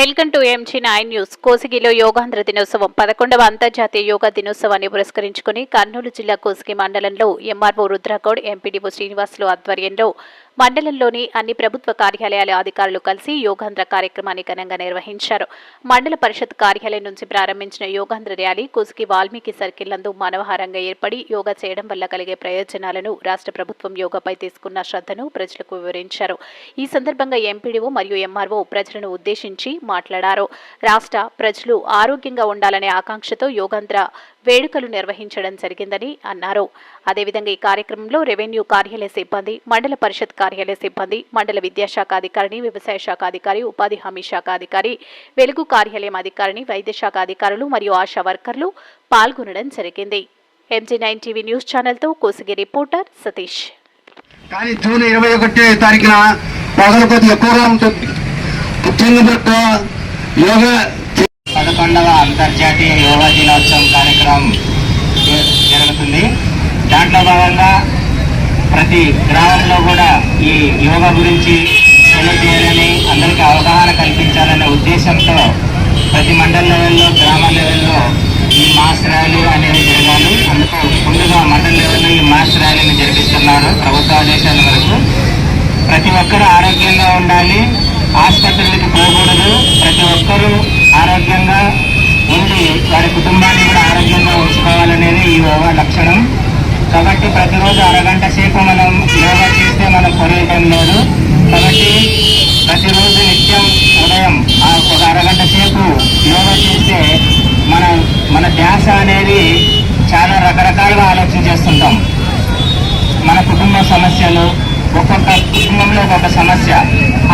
Welcome to MG nine news కోసిగిలో Yogandhra దినోత్సవం పదకొండవ అంతర్జాతీయ యోగా దినోత్సవాన్ని పురస్కరించుకుని కర్నూలు జిల్లా కోసిగి మండలంలో ఎంఆర్ఓ రుద్రగౌడ్ ఎంపీడీఓ శ్రీనివాసులు ఆధ్వర్యంలో మండలంలోని అన్ని ప్రభుత్వ కార్యాలయాల అధికారులు కలిసి యోగాంధ్ర కార్యక్రమాన్ని ఘనంగా నిర్వహించారు. మండల పరిషత్ కార్యాలయం నుంచి ప్రారంభించిన యోగాంధ్ర ర్యాలీ కోసిగి వాల్మీకి సర్కిల్ నందు మానవహారంగా ఏర్పడి యోగా చేయడం వల్ల కలిగే ప్రయోజనాలను రాష్ట్ర ప్రభుత్వం యోగాపై తీసుకున్న శ్రద్ధను ప్రజలకు వివరించారు. ఈ సందర్భంగా ఎంపీడీఓ మరియు ఎంఆర్ఓ ప్రజలను ఉద్దేశించి మాట్లాడారు. రాష్ట్ర ప్రజలు ఆరోగ్యంగా ఉండాలనే ఆకాంక్షతో యోగాంధ్ర వేడుకలు నిర్వహించడం జరిగిందని అన్నారు. అదేవిధంగా ఈ కార్యక్రమంలో రెవెన్యూ కార్యాలయ సిబ్బంది మండల పరిషత్ కార్యాలయ సిబ్బంది మండల విద్యాశాఖ అధికారిని వ్యవసాయ శాఖ అధికారి ఉపాధి హామీ శాఖ అధికారి వెలుగు కార్యాలయం అధికారిని వైద్య శాఖ అధికారులు మరియు ఆశా వర్కర్లు పాల్గొనడం జరిగింది. ఎంజీ నైన్ టీవీ న్యూస్ ఛానల్తో కోసిగి రిపోర్టర్ సతీష్. కానీ జూన్ ఇరవై ఒకటి తారీఖున పగలు కొద్దిగా ఎక్కువగా ఉంటుంది ముఖ్యంగా యోగా పదకొండవ అంతర్జాతీయ యోగా దినోత్సవం కార్యక్రమం జ- జరుగుతుంది. దాంట్లో భాగంగా ప్రతి గ్రామంలో కూడా ఈ యోగా గురించి తెలియజేయాలని అందరికీ అవగాహన కల్పించాలనే ఉద్దేశంతో ప్రతి మండల లెవెల్లో గ్రామ లెవెల్లో ఈ మాస్ ర్యాలీ అనేది జరగాలి. అందుకు ముందుగా మండల లెవెల్లో ఈ మాస్ ర్యాలీని జరిపిస్తున్నారు ప్రభుత్వ ఆదేశాల వరకు ప్రతి ఒక్కరూ ఆరోగ్యంగా ఉండాలి. ఆసుపత్రులకు పోకూడదు. ప్రతి ఒక్కరూ వారి కుటుంబాన్ని కూడా ఆరోగ్యంగా ఉంచుకోవాలనేది ఈ యోగా లక్షణం. కాబట్టి ప్రతిరోజు అరగంట సేపు మనం యోగా చేస్తే మనం పొరగటం లేదు. కాబట్టి ప్రతిరోజు నిత్యం ఉదయం ఆ ఒక అరగంట సేపు యోగా చేస్తే మన మన ధ్యాస అనేది చాలా రకరకాలుగా ఆలోచన చేస్తుంటాం. మన కుటుంబ సమస్యలు ఒక్కొక్క కుటుంబంలో ఒక్కొక్క సమస్య.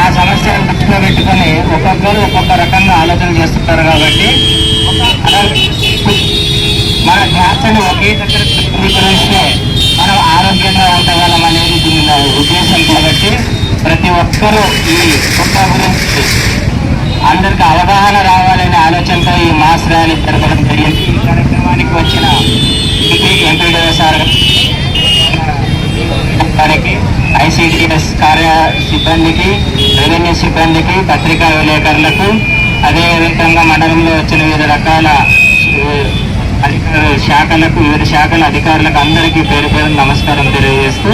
ఆ సమస్యను దృష్టిలో పెట్టుకొని ఒక్కొక్కరు ఒక్కొక్క రకంగా ఆలోచన చేస్తుంటారు కాబట్టి మన ఒకే దగ్గర స్వీకరిస్తే మనం ఆరోగ్యంగా ఉండగలం అనేది దీని ఉద్దేశం కాబట్టి ప్రతి ఒక్కరూ ఈ కుటుంబ గురించి అందరికి అవగాహన రావాలనే ఆలోచనతో ఈ మాస్ ర్యాలీ జరపడం జరిగింది. ఈ కార్యక్రమానికి వచ్చిన ఎంపీడీఓ సార్ గారికి ఐసిడిఎస్ కార్య సిబ్బందికి రెవెన్యూ సిబ్బందికి పత్రికా విలేకరులకు అదేవిధంగా మండలంలో వచ్చిన వివిధ రకాల అధికారులు అధికార శాఖలకు వివిధ శాఖల అధికారులకు అందరికీ పేరు పేరు నమస్కారం తెలియజేస్తూ